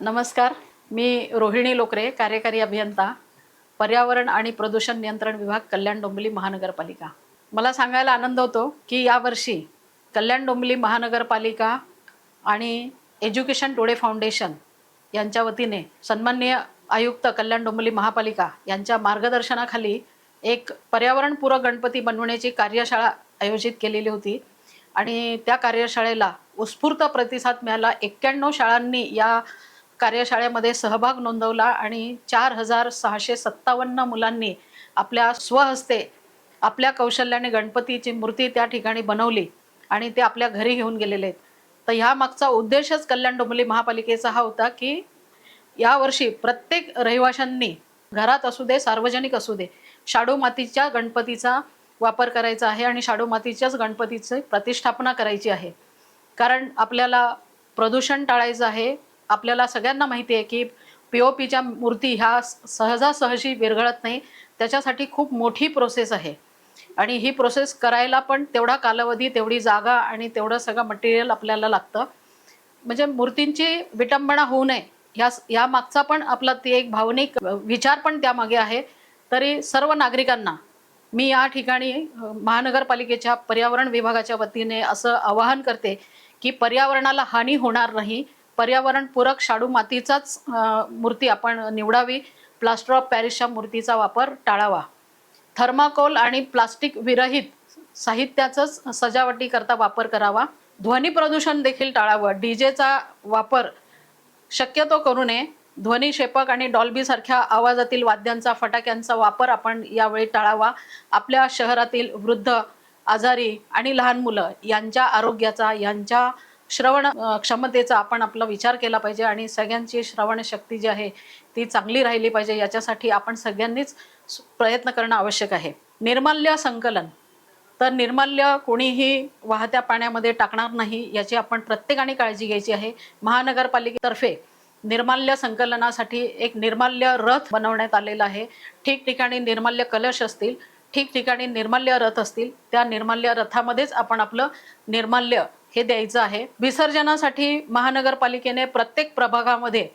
नमस्कार. मी रोहिणी लोकरे कार्यकारी अभियंता पर्यावरण आणि प्रदूषण नियंत्रण विभाग कल्याण डोंबिवली महानगरपालिका. मला सांगायला आनंद होतो की यावर्षी कल्याण डोंबिवली महानगरपालिका आणि एज्युकेशन टुडे फाउंडेशन यांच्या वतीने सन्माननीय आयुक्त कल्याण डोंबिवली महापालिका यांच्या मार्गदर्शनाखाली एक पर्यावरणपूरक गणपती बनवण्याची कार्यशाळा आयोजित केलेली होती. आणि त्या कार्यशाळेला उत्स्फूर्त प्रतिसाद मिळाला. एक्क्याण्णव शाळांनी या कार्यशाळेमध्ये सहभाग नोंदवला आणि चार हजार सहाशे सत्तावन्न मुलांनी आपल्या स्वहस्ते आपल्या कौशल्याने गणपतीची मूर्ती त्या ठिकाणी बनवली आणि ते आपल्या घरी घेऊन गेलेले आहेत. तर ह्या मागचा उद्देशच कल्याण डोंबिवली महापालिकेचा हा होता की यावर्षी प्रत्येक रहिवाशांनी घरात असू दे सार्वजनिक असू दे शाडू मातीच्या गणपतीचा वापर करायचा आहे आणि शाडू मातीच्याच गणपतीची प्रतिष्ठापना करायची आहे. कारण आपल्याला प्रदूषण टाळायचं आहे आपल्याला सगळ्यांना माहिती आहे की पी ओ पीच्या मूर्ती ह्या सहजासहजी विरघळत नाही. त्याच्यासाठी खूप मोठी प्रोसेस आहे. आणि ही प्रोसेस करायला पण तेवढा कालावधी तेवढी जागा आणि तेवढं सगळं मटेरियल आपल्याला लागतं. म्हणजे मूर्तींची विटंबना होऊ नये. या या मागचा पण आपला ती एक भावनिक विचार पण त्यामागे आहे. तरी सर्व नागरिकांना मी या ठिकाणी महानगरपालिकेच्या पर्यावरण विभागाच्या वतीने असं आवाहन करते की पर्यावरणाला हानी होणार नाही. पर्यावरणपूरक शाडू मातीचाच मूर्ती आपण निवडावी. प्लास्टर ऑफ पॅरिसच्या मूर्तीचा वापर टाळावा. थर्माकोल आणि प्लास्टिक विरहित साहित्याचाच सजावटीकरता वापर करावा. ध्वनी प्रदूषण देखील टाळावं. डीजेचा वापर शक्यतो करू नये. ध्वनी क्षेपक आणि डॉल्बी सारख्या आवाजातील वाद्यांचा फटाक्यांचा वापर आपण यावेळी टाळावा. आपल्या शहरातील वृद्ध आजारी आणि लहान मुलं यांच्या आरोग्याचा यांच्या श्रवण क्षमतेचा आपण आपला विचार केला पाहिजे आणि सगळ्यांची श्रवण शक्ती जी आहे ती चांगली राहिली पाहिजे. याच्यासाठी आपण सगळ्यांनीच प्रयत्न करणं आवश्यक आहे. निर्माल्य संकलन. तर निर्माल्य कोणीही वाहत्या पाण्यामध्ये टाकणार नाही याची आपण प्रत्येकाने काळजी घ्यायची आहे. महानगरपालिकेतर्फे निर्माल्य संकलनासाठी एक निर्माल्य रथ बनवण्यात आलेला आहे. ठिकठिकाणी निर्माल्य कलश असतील ठिकठिकाणी निर्माल्य रथ असतील त्या निर्माल्य रथामध्येच आपण आपलं निर्माल्य हे द्यायचं आहे. विसर्जनासाठी महानगरपालिकेने प्रत्येक प्रभागामध्ये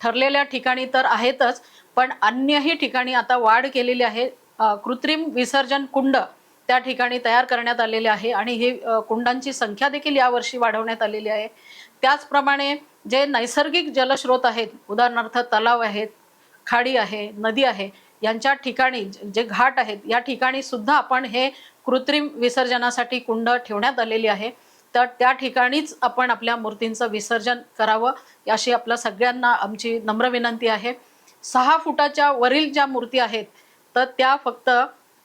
ठरलेल्या ठिकाणी तर आहेतच पण अन्यही ठिकाणी आता वाढ केलेली आहे. कृत्रिम विसर्जन कुंड त्या ठिकाणी तयार करण्यात आलेले आहे आणि ही कुंडांची संख्या देखील यावर्षी वाढवण्यात आलेली आहे. त्याचप्रमाणे जे नैसर्गिक जलस्रोत आहेत उदाहरणार्थ तलाव आहेत खाडी आहे नदी आहे यांच्या ठिकाणी जे घाट आहेत या ठिकाणी सुद्धा आपण हे कृत्रिम विसर्जनासाठी कुंड ठेवण्यात आलेली आहे. तर त्या ठिकाणीच आपण आपल्या मूर्तींचं विसर्जन करावं अशी आपल्या सगळ्यांना आमची नम्र विनंती आहे. सहा फुटाच्या वरील ज्या मूर्ती आहेत तर त्या फक्त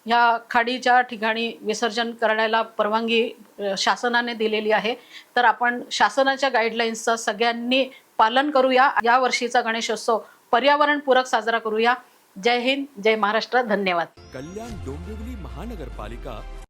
ह्या खाडीच्या ठिकाणी विसर्जन करण्याला परवानगी शासनाने दिलेली आहे. तर आपण शासनाच्या गाईडलाईन्सचं सगळ्यांनी पालन करूया. या वर्षीचा गणेशोत्सव पर्यावरणपूरक साजरा करूया. जय हिंद जय महाराष्ट्र धन्यवाद. कल्याण डोंबिवली महानगरपालिका